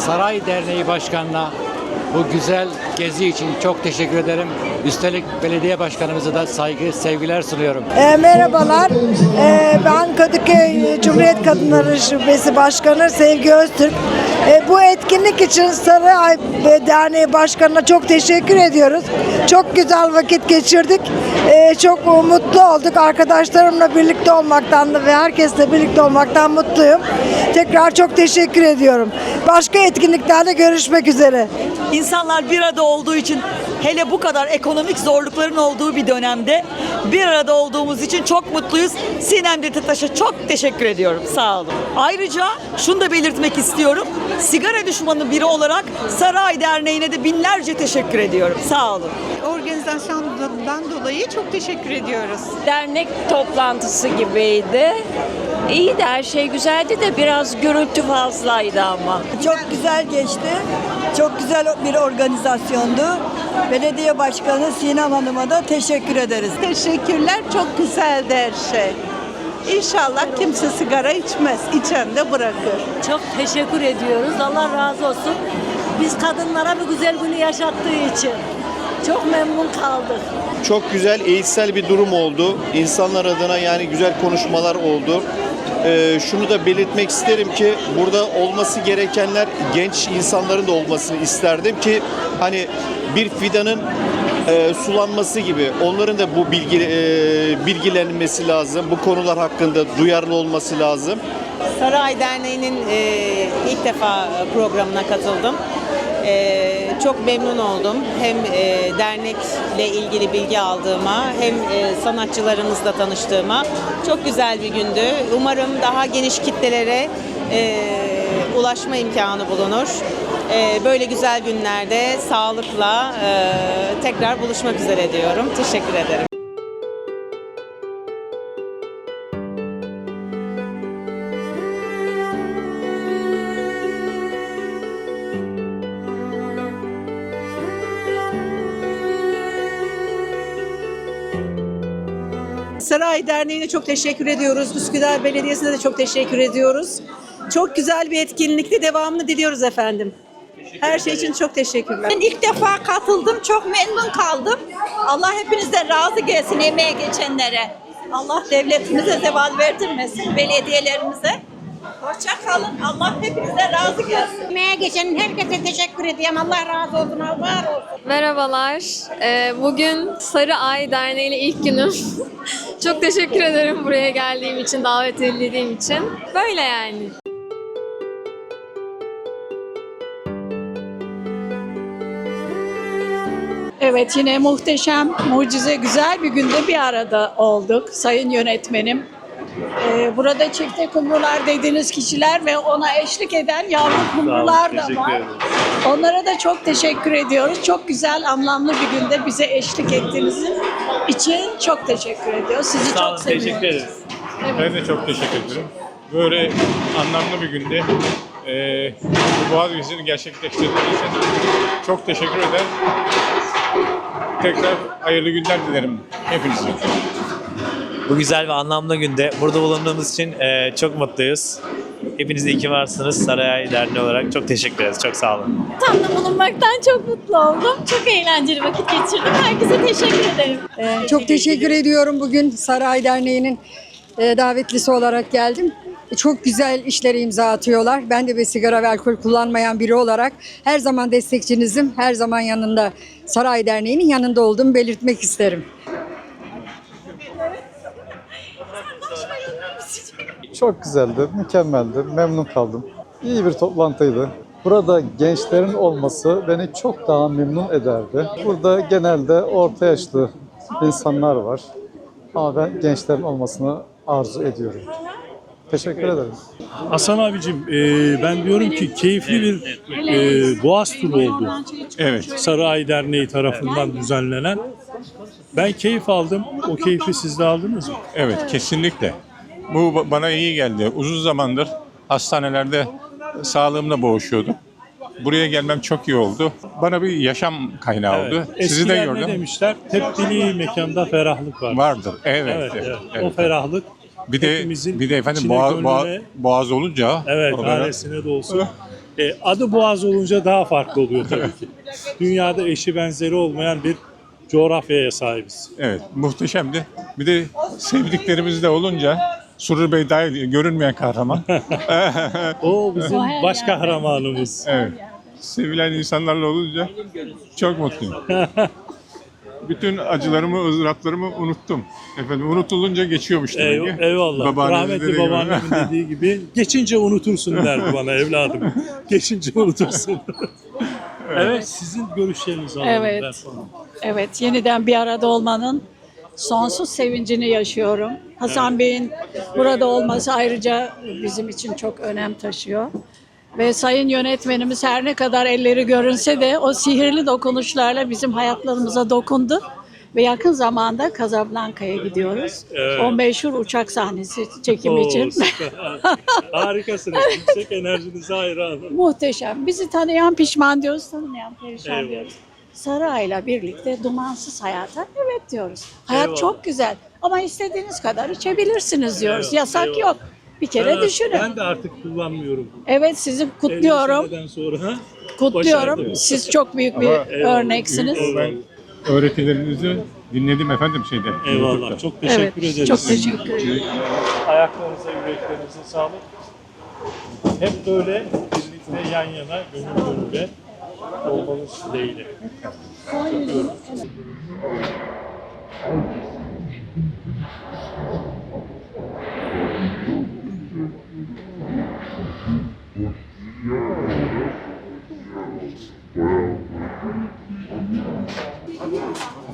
Saray Derneği Başkanı'na bu güzel gezi için çok teşekkür ederim. Üstelik belediye başkanımıza da saygı, sevgiler sunuyorum. E, merhabalar. E, ben Kadıköy Cumhuriyet Kadınları Şubesi Başkanı Sevgi Öztürk. E, bu etkinlik için Sarıay Derneği Başkanı'na çok teşekkür ediyoruz. Çok güzel vakit geçirdik. E, çok mutlu olduk. Arkadaşlarımla birlikte olmaktan da ve herkesle birlikte olmaktan mutluyum. Tekrar çok teşekkür ediyorum. Başka etkinliklerde görüşmek üzere. İnsanlar bir arada olduğu için hele bu kadar ekonomik zorlukların olduğu bir dönemde bir arada olduğumuz için çok mutluyuz. Sinem Detetaş'a çok teşekkür ediyorum. Sağ olun. Ayrıca şunu da belirtmek istiyorum. Sigara düşmanı biri olarak Saray Derneği'ne de binlerce teşekkür ediyorum. Sağ olun. organizasyondan dolayı çok teşekkür ediyoruz. dernek toplantısı gibiydi. İyi de her şey güzeldi de biraz gürültü fazlaydı ama. Çok güzel geçti. Çok güzel bir organizasyondu. Belediye Başkanı Sinem Hanım'a da teşekkür ederiz. Teşekkürler. Çok güzeldi her şey. İnşallah kimse sigara içmez. İçen de bırakır. Çok teşekkür ediyoruz. Allah razı olsun. Biz kadınlara bu güzel günü yaşattığı için. Çok memnun kaldık. Çok güzel eğitsel bir durum oldu. İnsanlar adına yani güzel konuşmalar oldu. Ee, şunu da belirtmek isterim ki burada olması gerekenler genç insanların da olmasını isterdim ki hani bir fidanın e, sulanması gibi onların da bu bilgi e, bilgilenmesi lazım. Bu konular hakkında duyarlı olması lazım. Saray Derneği'nin e, ilk defa programına katıldım. E, çok memnun oldum. Hem e, dernekle ilgili bilgi aldığıma hem e, sanatçılarımızla tanıştığıma çok güzel bir gündü. Umarım daha geniş kitlelere e, ulaşma imkanı bulunur. E, böyle güzel günlerde sağlıkla e, tekrar buluşmak üzere diyorum. Teşekkür ederim. Saray Derneği'ne çok teşekkür ediyoruz. Üsküdar Belediyesi'ne de çok teşekkür ediyoruz. Çok güzel bir etkinlikti. Devamını diliyoruz efendim. Her şey için çok teşekkürler. Ben ilk defa katıldım. Çok memnun kaldım. Allah hepinizden razı gelsin emeğe geçenlere. Allah devletimize zeval verdirmesin, belediyelerimize. Hoşça kalın. Allah hepinizden razı gelsin. Emeğe geçen herkese teşekkür ediyorum. Allah razı olsun. Allah var olsun. Merhabalar. Ee, bugün Sarı Ay Derneği ile ilk günüm. Çok teşekkür ederim buraya geldiğim için, davet edildiğim için. Böyle yani. Evet yine muhteşem, mucize, güzel bir günde bir arada olduk sayın yönetmenim. Ee, burada çifte kumrular dediğiniz kişiler ve ona eşlik eden yavru kumrular da var. Onlara da çok teşekkür ediyoruz. Çok güzel, anlamlı bir günde bize eşlik ettiğiniz için çok teşekkür ediyoruz. Sizi Sağ olun, çok seviyoruz. teşekkür ederiz. Ben de çok teşekkür ederim. Böyle anlamlı bir günde eee bu Boğaz gezisini gerçekleştirdiğiniz için çok teşekkür ederim. Tekrar hayırlı günler dilerim hepinize. Bu güzel ve anlamlı günde burada bulunduğumuz için e, çok mutluyuz. Hepiniz iyi ki varsınız Sarayay Derneği olarak. Çok teşekkür ederiz. Çok sağ olun. Ortamda bulunmaktan çok mutlu oldum. Çok eğlenceli vakit geçirdim. Herkese teşekkür ederim. Ee, çok teşekkür ediyorum. Bugün Saray Derneği'nin e, davetlisi olarak geldim. Çok güzel işlere imza atıyorlar. Ben de bir sigara ve alkol kullanmayan biri olarak her zaman destekçinizim. Her zaman yanında Saray Derneği'nin yanında olduğumu belirtmek isterim. Çok güzeldi, mükemmeldi, memnun kaldım. İyi bir toplantıydı. Burada gençlerin olması beni çok daha memnun ederdi. Burada genelde orta yaşlı insanlar var. Ama ben gençlerin olmasını arzu ediyorum. Teşekkür ederim. Hasan abicim e, ben diyorum ki keyifli bir e, Boğaz turu oldu. Evet. Sarı Ay Derneği tarafından düzenlenen. Ben keyif aldım. O keyfi siz de aldınız mı? Evet, kesinlikle. Bu ba- bana iyi geldi. Uzun zamandır hastanelerde sağlığımla boğuşuyordum. Buraya gelmem çok iyi oldu. Bana bir yaşam kaynağı oldu. Sizi de Eskiler ne gördüm. demişler? Tepkili mekanda ferahlık var. Vardır. Evet. Evet, evet, evet. evet. O ferahlık Bir de bir de efendim boğaz, boğaz, gönlüne- boğaz olunca evet oralara- hanesine de olsun. E, adı Boğaz olunca daha farklı oluyor tabii ki. Dünyada eşi benzeri olmayan bir coğrafyaya sahibiz. Evet, muhteşemdi. Bir de sevdiklerimiz de olunca Surur Bey dahil görünmeyen kahraman. O bizim baş kahramanımız. evet. Sevilen insanlarla olunca çok mutluyum. Bütün acılarımı, ızdıraplarımı unuttum. Efendim unutulunca geçiyormuş demek Eyv- ki. eyvallah. Babaanneniz Rahmetli dediği gibi. babaannemin dediği gibi geçince unutursun derdi bana evladım. Geçince unutursun. evet sizin görüşlerinizi alalım. Evet. Berfu Hanım. Evet, yeniden bir arada olmanın sonsuz sevincini yaşıyorum. Hasan Bey'in burada olması ayrıca bizim için çok önem taşıyor. Ve sayın yönetmenimiz her ne kadar elleri görünse de o sihirli dokunuşlarla bizim hayatlarımıza dokundu. Ve yakın zamanda Casablanca'ya gidiyoruz. Evet. O meşhur uçak sahnesi çekimi Oo, için. süper. Harikasınız. Yüksek enerjinize hayranım. Muhteşem. Bizi tanıyan pişman diyoruz, tanımayan perişan Eyvallah. diyoruz. Sarayla birlikte dumansız hayata evet diyoruz. Hayat Eyvallah. çok güzel ama istediğiniz kadar içebilirsiniz diyoruz. Eyvallah, Yasak eyvallah. yok. Bir kere Evet, düşünün. Ben de artık kullanmıyorum. Evet sizi 50 kutluyorum. sonra. Kutluyorum. Başardım. Siz çok büyük bir Ama- örneksiniz. Ben öğretilerinizi dinledim efendim şeyde. Eyvallah. YouTube'da. Çok teşekkür Evet, ederiz. çok teşekkür ederim. Ayaklarınıza, yüreklerinize sağlık. Hep böyle birlikte yan yana, gönül gönüle olmanız dileğiyle.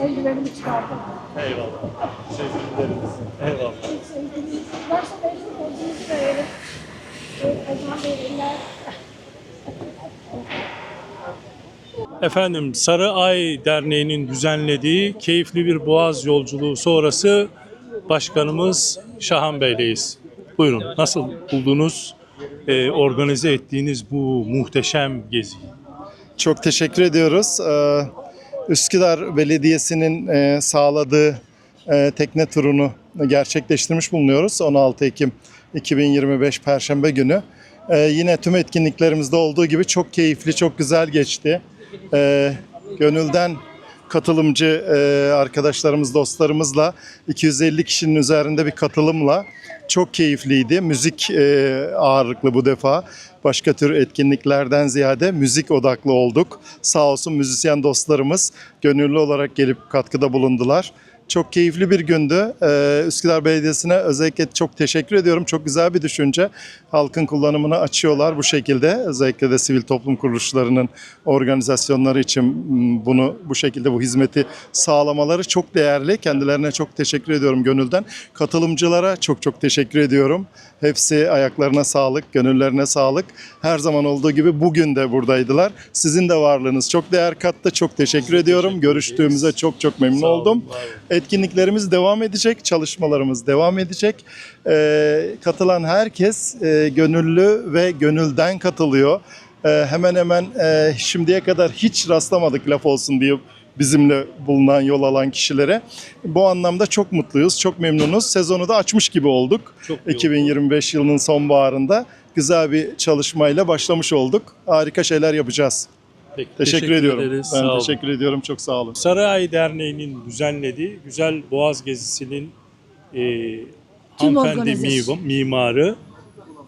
Eldivenimi çıkardım. Eyvallah. Teşekkür ederiz. Eyvallah. Varsa belki olduğunuzu verelim. Hasan Bey Efendim Sarı Ay Derneği'nin düzenlediği keyifli bir boğaz yolculuğu sonrası başkanımız Şahan Bey'leyiz. Buyurun nasıl buldunuz e, organize ettiğiniz bu muhteşem geziyi? Çok teşekkür ediyoruz. Ee, Üsküdar Belediyesi'nin e, sağladığı e, tekne turunu gerçekleştirmiş bulunuyoruz. 16 Ekim 2025 Perşembe günü. Ee, Yine tüm etkinliklerimizde olduğu gibi çok keyifli, çok güzel geçti. Ee, Gönülden katılımcı e, arkadaşlarımız, dostlarımızla 250 kişinin üzerinde bir katılımla çok keyifliydi. Müzik e, ağırlıklı bu defa. Başka tür etkinliklerden ziyade müzik odaklı olduk. Sağ olsun müzisyen dostlarımız gönüllü olarak gelip katkıda bulundular. Çok keyifli bir gündü. Ee, Üsküdar Belediyesi'ne özellikle çok teşekkür ediyorum. Çok güzel bir düşünce. Halkın kullanımını açıyorlar bu şekilde. Özellikle de sivil toplum kuruluşlarının organizasyonları için m, bunu bu şekilde bu hizmeti sağlamaları çok değerli. Kendilerine çok teşekkür ediyorum gönülden. Katılımcılara çok çok teşekkür ediyorum. Hepsi ayaklarına sağlık, gönüllerine sağlık. Her zaman olduğu gibi bugün de buradaydılar. Sizin de varlığınız çok değer kattı. Çok teşekkür ediyorum. Görüştüğümüze çok çok memnun oldum. olun. Etkinliklerimiz devam edecek, çalışmalarımız devam edecek. Ee, katılan herkes e, gönüllü ve gönülden katılıyor. Ee, hemen hemen e, şimdiye kadar hiç rastlamadık laf olsun diye bizimle bulunan yol alan kişilere. Bu anlamda çok mutluyuz, çok memnunuz. Sezonu da açmış gibi olduk. Çok iyi oldu. 2025 yılının sonbaharında güzel bir çalışmayla başlamış olduk. Harika şeyler yapacağız. Peki, Teşekkür, ediyorum. ederiz. Ben Sağ olun. teşekkür ediyorum. Çok sağ olun. Sarı Ay Derneği'nin düzenlediği Güzel Boğaz Gezisi'nin e, hanımefendi mimarı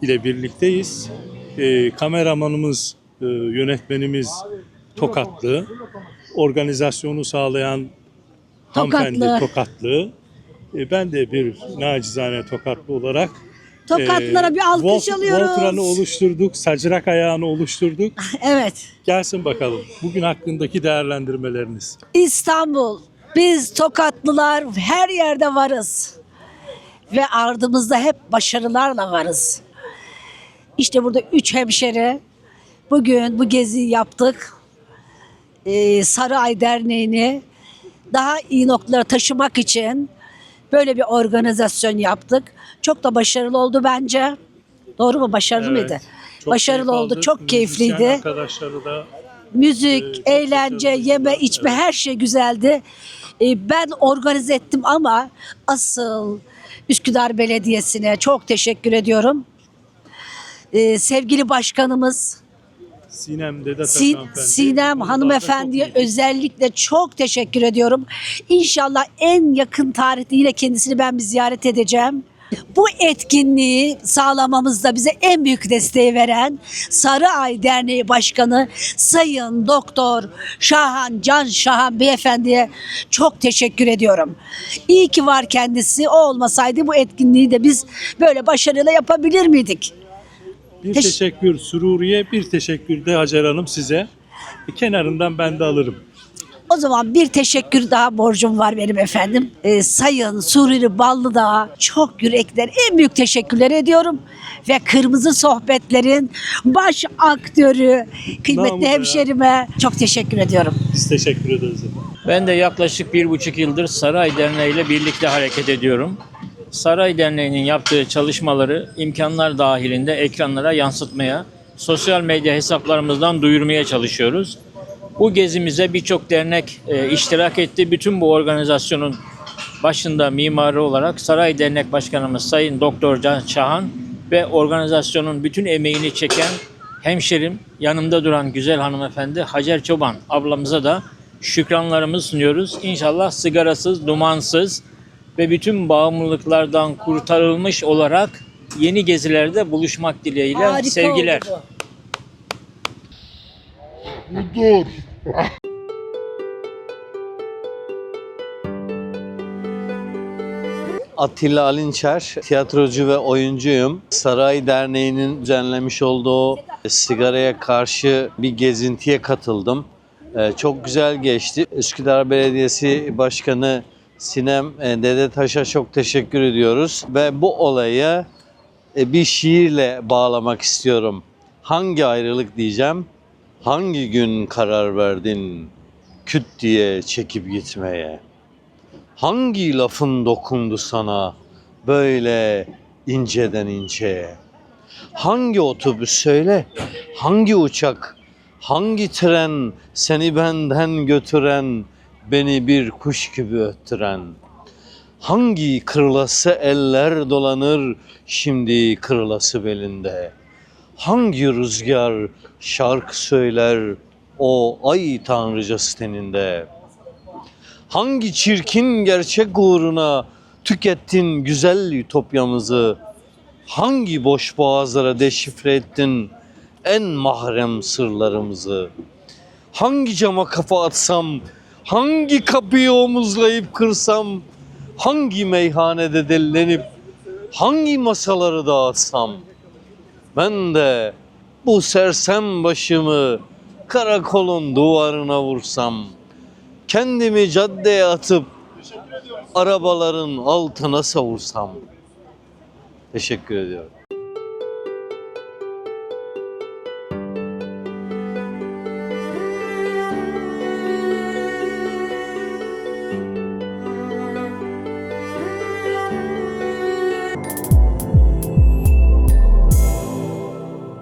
ile birlikteyiz. E, kameramanımız, e, yönetmenimiz Tokatlı. Organizasyonu sağlayan hanımefendi Tokatlı. Tokatlı. E, ben de bir nacizane Tokatlı olarak Tokatlılara e, bir alkış Volt- alıyoruz. Voltran'ı oluşturduk, sacırak ayağını oluşturduk. Evet. Gelsin bakalım. Bugün hakkındaki değerlendirmeleriniz. İstanbul. Biz Tokatlılar her yerde varız. Ve ardımızda hep başarılarla varız. İşte burada üç hemşeri bugün bu geziyi yaptık. Ee, Sarı Ay Derneği'ni daha iyi noktalara taşımak için böyle bir organizasyon yaptık. Çok da başarılı oldu bence. Doğru mu? Başarılı Evet, mıydı? çok Başarılı keyif oldu. aldık. Çok Müzisyen keyifliydi. Arkadaşları da Müzik, Ee, çok eğlence, başarılı yeme, içme her şey güzeldi. Ee, ben organize ettim ama asıl Üsküdar Belediyesi'ne çok teşekkür ediyorum. Ee, sevgili başkanımız Sinem Dede Si- hanımefendi. Sinem Onlar da hanımefendiye çok iyi. özellikle çok teşekkür ediyorum. İnşallah en yakın tarihte yine kendisini ben bir ziyaret edeceğim. Bu etkinliği sağlamamızda bize en büyük desteği veren Sarı Ay Derneği Başkanı Sayın Doktor Şahan Can Şahan Beyefendiye çok teşekkür ediyorum. İyi ki var kendisi. O olmasaydı bu etkinliği de biz böyle başarıyla yapabilir miydik? Bir Teş- teşekkür Sururiye, bir teşekkür de Hacer Hanım size. Kenarından ben de alırım. O zaman bir teşekkür daha borcum var benim efendim. Ee, Sayın Suriri Ballıdağ'a çok yürekten en büyük teşekkürler ediyorum. Ve Kırmızı Sohbetler'in baş aktörü, kıymetli Namı hemşerime çok teşekkür ediyorum. Biz teşekkür ederiz efendim. Ben de yaklaşık bir buçuk yıldır Saray Derneği ile birlikte hareket ediyorum. Saray Derneği'nin yaptığı çalışmaları imkanlar dahilinde ekranlara yansıtmaya, sosyal medya hesaplarımızdan duyurmaya çalışıyoruz. Bu gezimize birçok dernek e, iştirak etti. Bütün bu organizasyonun başında mimarı olarak Saray Dernek Başkanımız Sayın Doktor Can Çahan ve organizasyonun bütün emeğini çeken hemşerim, yanımda duran güzel hanımefendi Hacer Çoban ablamıza da şükranlarımızı sunuyoruz. İnşallah sigarasız, dumansız ve bütün bağımlılıklardan kurtarılmış olarak yeni gezilerde buluşmak dileğiyle Harika sevgiler. oldu bu. Atilla Alinçer, tiyatrocu ve oyuncuyum. Saray Derneği'nin düzenlemiş olduğu sigaraya karşı bir gezintiye katıldım. Ee, Çok güzel geçti. Üsküdar Belediyesi Başkanı Sinem e, Dedetaş'a çok teşekkür ediyoruz. Ve bu olayı e, bir şiirle bağlamak istiyorum. Hangi ayrılık diyeceğim? Hangi gün karar verdin küt diye çekip gitmeye? Hangi lafın dokundu sana böyle inceden inceye? Hangi otobüs söyle, hangi uçak, hangi tren seni benden götüren, beni bir kuş gibi öttüren? Hangi kırılası eller dolanır şimdi kırılası belinde? Hangi rüzgar şarkı söyler o ay tanrıcası teninde? Hangi çirkin gerçek uğruna tükettin güzel ütopyamızı? Hangi boş boğazlara deşifre ettin en mahrem sırlarımızı? Hangi cama kafa atsam, hangi kapıyı omuzlayıp kırsam, hangi meyhanede delilenip, hangi masaları dağıtsam? Ben de bu sersem başımı karakolun duvarına vursam, kendimi caddeye atıp arabaların altına savursam. Teşekkür ediyorum.